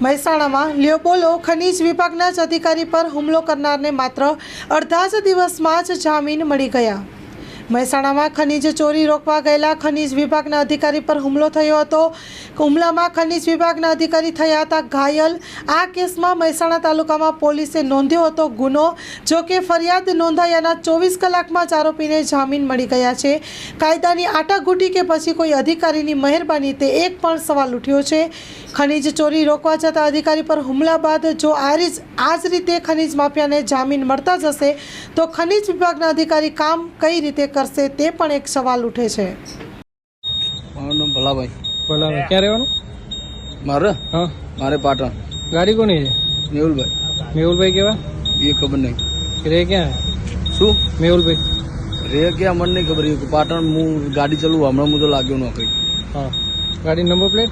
મહેસાણામાં લિયોપોલો ખનીજ વિભાગના જ અધિકારી પર હુમલો કરનારને માત્ર અડધા જ દિવસમાં જ જામીન મળી ગયા. મહેસાણામાં ખનીજ ચોરી રોકવા ગયેલા ખનીજ વિભાગના અધિકારી પર હુમલો થયો હતો. હુમલામાં ખનીજ વિભાગના અધિકારી થયા હતા ઘાયલ. આ કેસમાં મહેસાણા તાલુકામાં પોલીસે નોંધ્યો હતો ગુનો, જો કે ફરિયાદ નોંધાયાના ચોવીસ કલાકમાં જ આરોપીને જામીન મળી ગયા છે. કાયદાની આટાઘૂટી કે પછી કોઈ અધિકારીની મહેરબાની તે એક પણ સવાલ ઉઠ્યો છે. ખનીજ ચોરી રોકવા જતા અધિકારી પર હુમલા બાદ જો આ જ રીતે ખનીજ માફિયાને જામીન મળતા જશે, તો ખનીજ વિભાગના અધિકારી કામ કઈ રીતે કરશે તે પણ એક સવાલ ઉઠે છે. મારું નામ ભલાભાઈ. ભલાભાઈ ક્યાં રહેવાનું? મારે? હા. મારે પાટણ. ગાડી કોની છે? મેહુલભાઈ. મેહુલભાઈ કેવા? એ ખબર નહીં. રે ક્યાં? શું? મેહુલભાઈ. રે ક્યાં મને નહીં ખબર. એ પાટણ હું ગાડી ચલું હમણાં હું તો લાગ્યો નોકરી. હા. ગાડી નંબર પ્લેટ?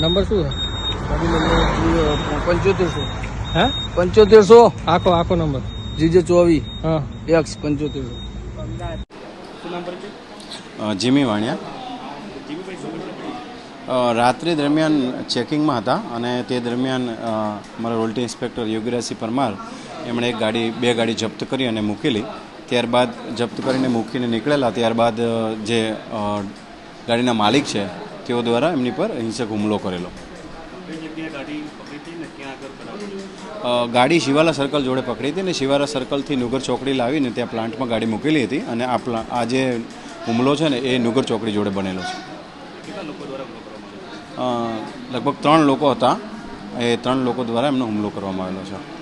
નંબર શું છે? ગાડી નંબર પંચોતેરસો હા? પંચોતેરસો આખો આખો નંબર. જીજે ચોવીસ. હા. એક્સ પંચોતેરસો જીમી વાણિયા. રાત્રિ દરમિયાન ચેકિંગમાં હતા અને તે દરમિયાન મારા રોલ્ટી ઇન્સ્પેક્ટર યોગીરાજસિંહ પરમાર એમણે એક ગાડી બે ગાડી જપ્ત કરી અને મૂકેલી. ત્યારબાદ જપ્ત કરીને મૂકીને નીકળેલા. ત્યારબાદ જે ગાડીના માલિક છે તેઓ દ્વારા એમની પર હિંસક હુમલો કરેલો. ગાડી શિવાલા સર્કલ જોડે પકડી હતી અને શિવાલા સર્કલથી નુગર ચોકડી લાવીને ત્યાં પ્લાન્ટમાં ગાડી મૂકેલી હતી અને આ પ્લા આ જે હુમલો છે ને એ નુગર ચોકડી જોડે બનેલો છે. લગભગ ત્રણ લોકો હતા. એ ત્રણ લોકો દ્વારા એમનો હુમલો કરવામાં આવેલો છે.